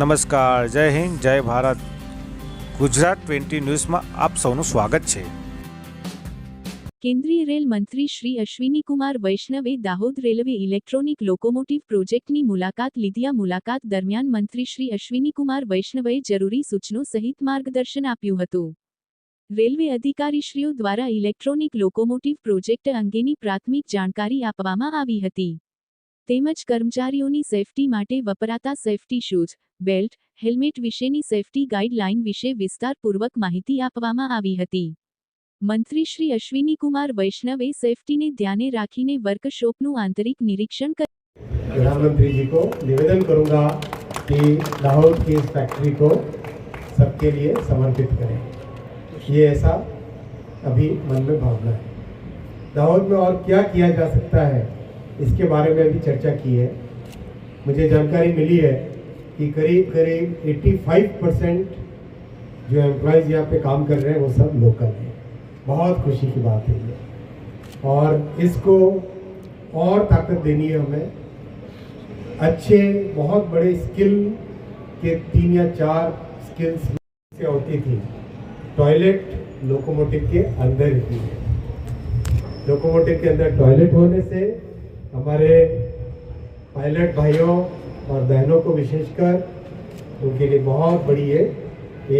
નમસ્કાર જય હિન્દ જય ભારત ગુજરાત ટ્વેન્ટી ન્યૂઝમાં આપ સૌનું સ્વાગત છે કેન્દ્રીય રેલ મંત્રી શ્રી અશ્વિનીકુમાર વૈષ્ણવે દાહોદ રેલવે ઇલેક્ટ્રોનિક લોકોમોટિવ પ્રોજેક્ટની મુલાકાત લીધી આ મુલાકાત દરમિયાન મંત્રી શ્રી અશ્વિનીકુમાર વૈષ્ણવે જરૂરી સૂચનો સહિત માર્ગદર્શન આપ્યું હતું રેલવે અધિકારીશ્રીઓ દ્વારા ઇલેક્ટ્રોનિક લોકોમોટિવ પ્રોજેક્ટ અંગેની પ્રાથમિક જાણકારી આપવામાં આવી હતી તેમજ કર્મચારીઓની સેફ્ટી માટે વપરાતા સેફ્ટી શૂઝ, બેલ્ટ, હેલ્મેટ વિશેની સેફ્ટી ગાઈડલાઈન વિશે વિસ્તારપૂર્વક માહિતી આપવામાં આવી હતી. મંત્રી શ્રી અશ્વિની કુમાર વૈષ્ણવે સેફ્ટીને ધ્યાને રાખીને વર્કશોપનું આંતરિક નિરીક્ષણ ઘાના મંત્રીજીને વિનંતી करूंगा કે દાઉડ કેસ ફેક્ટરી કો સબકે લિયે સમર્પિત કરે. તો એ એસા અભી મન મેં ભાવના હે. દાઉડ મેં ઓર ક્યા કિયા જા સકતા હૈ? इसके बारे में भी चर्चा की है मुझे जानकारी मिली है कि करीब करीब 85 परसेंट जो एम्प्लॉयज़ यहाँ पे काम कर रहे हैं वो सब लोकल हैं बहुत खुशी की बात है ये और इसको और ताकत देनी है हमें अच्छे बहुत बड़े स्किल के तीन या चार स्किल्स से होती थी टॉयलेट लोकोमोटिव के अंदर ही है लोकोमोटिव के अंदर टॉयलेट होने से हमारे पायलट भाइयों और बहनों को विशेषकर उनके लिए बहुत बड़ी है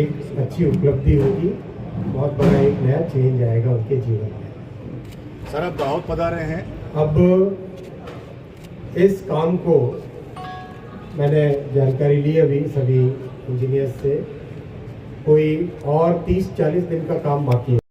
एक अच्छी उपलब्धि होगी बहुत बड़ा एक नया चेंज आएगा उनके जीवन में सर आप बहुत बता रहे हैं अब इस काम को मैंने जानकारी ली अभी सभी इंजीनियर्स से कोई और 30-40 दिन का काम बाकी है